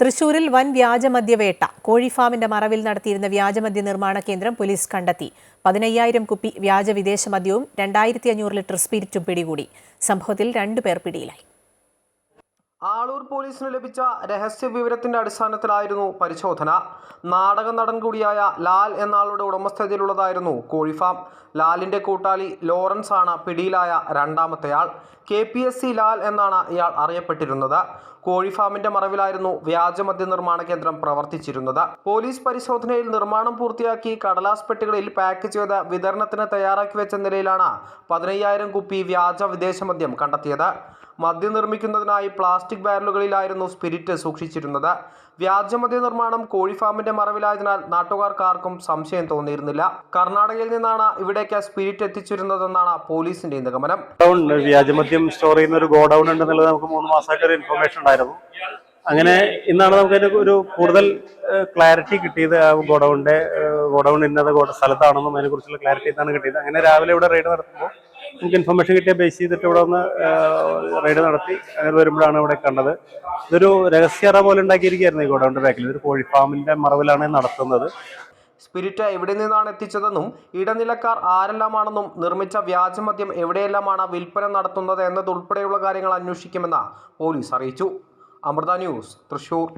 തൃശൂരിൽ വൻ വ്യാജമദ്യവേട്ട കോഴിഫാമിന്റെ മറവിൽ നടത്തിയിരുന്ന വ്യാജമദ്യ നിർമ്മാണ കേന്ദ്രം പോലീസ് കണ്ടെത്തി. പതിനയ്യായിരം കുപ്പി വ്യാജ വിദേശ മദ്യവും രണ്ടായിരത്തി അഞ്ഞൂറ് ലിറ്റർ സ്പിരിറ്റും പിടികൂടി. സംഭവത്തിൽ രണ്ടുപേർ പിടിയിലായി. ആളൂർ പോലീസിന് ലഭിച്ച രഹസ്യ വിവരത്തിന്റെ അടിസ്ഥാനത്തിലായിരുന്നു പരിശോധന. നാടക നടൻ കൂടിയായ ലാൽ എന്ന ആളുടെ ഉടമസ്ഥതയിലുള്ളതായിരുന്നു കോഴിഫാം. ലാലിന്റെ കൂട്ടാളി ലോറൻസ് ആണ് പിടിയിലായ രണ്ടാമത്തെയാൾ K P S C Lal എന്നാണ് ഇയാൾ അറിയപ്പെട്ടിരുന്നത്. കോഴിഫാമിന്റെ മറവിലായിരുന്നു വ്യാജമദ്യ നിർമ്മാണ കേന്ദ്രം പ്രവർത്തിച്ചിരുന്നത്. പോലീസ് പരിശോധനയിൽ നിർമ്മാണം പൂർത്തിയാക്കി കടലാസ് പെട്ടികളിൽ പാക്ക് ചെയ്ത് വിതരണത്തിന് തയ്യാറാക്കി വെച്ച നിലയിലാണ് പതിനയ്യായിരം കുപ്പി വ്യാജ വിദേശ മദ്യം കണ്ടെത്തിയത്. മദ്യം നിർമ്മിക്കുന്നതിനായി പ്ലാസ്റ്റിക് ബാരലുകളിലായിരുന്നു സ്പിരിറ്റ് സൂക്ഷിച്ചിരുന്നത്. വ്യാജമദ്യ നിർമ്മാണം കോഴിഫാമിന്റെ മറവിലായതിനാൽ നാട്ടുകാർക്കാർക്കും സംശയം തോന്നിയിരുന്നില്ല. കർണാടകയിൽ നിന്നാണ് ഇവിടേക്ക് സ്പിരിറ്റ് എത്തിച്ചിരുന്നതെന്നാണ് പോലീസിന്റെ നിഗമനം. വ്യാജമദ്യം സ്റ്റോർ ചെയ്യുന്ന ഒരു ഗോഡൗൺ ഉണ്ടെന്നുള്ളത് നമുക്ക് മൂന്ന് മാസമായിട്ട് ഒരു ഇൻഫർമേഷൻ ഉണ്ടായിരുന്നു. അങ്ങനെ ഇന്നാണ് നമുക്ക് ഒരു കൂടുതൽ ക്ലാരിറ്റി കിട്ടിയത് ആ ഗോഡൗണിന്റെ ഗോഡൗൺ ഇന്നത് സ്ഥലത്താണെന്നും അതിനെക്കുറിച്ചുള്ള ക്ലാരിറ്റി ഇന്നാണ് കിട്ടിയത്. അങ്ങനെ രാവിലെ ഇവിടെ റെയ്ഡ് നടത്തുമ്പോൾ നമുക്ക് ഇൻഫർമേഷൻ കിട്ടിയ ബേസ് ചെയ്തിട്ട് ഇവിടെ ഒന്ന് റെയ്ഡ് നടത്തി. അങ്ങനെ വരുമ്പോഴാണ് ഇവിടെ കണ്ടത്. ഇതൊരു രഹസ്യറ പോലെ ഉണ്ടാക്കിയിരിക്കുകയായിരുന്നു ഈ ഗോഡൗണിന്റെ ബാക്കിൽ ഇതൊരു കോഴി ഫാമിന്റെ മറവിലാണ് നടത്തുന്നത്. സ്പിരിറ്റ് എവിടെ നിന്നാണ് എത്തിച്ചതെന്നും ഇടനിലക്കാർ ആരെല്ലാമാണെന്നും നിർമ്മിച്ച വ്യാജമദ്യം എവിടെയെല്ലാമാണ് വിൽപ്പന നടത്തുന്നത് എന്നതുൾപ്പെടെയുള്ള കാര്യങ്ങൾ അന്വേഷിക്കുമെന്ന് പോലീസ് അറിയിച്ചു. അമൃത ന്യൂസ് തൃശൂർ.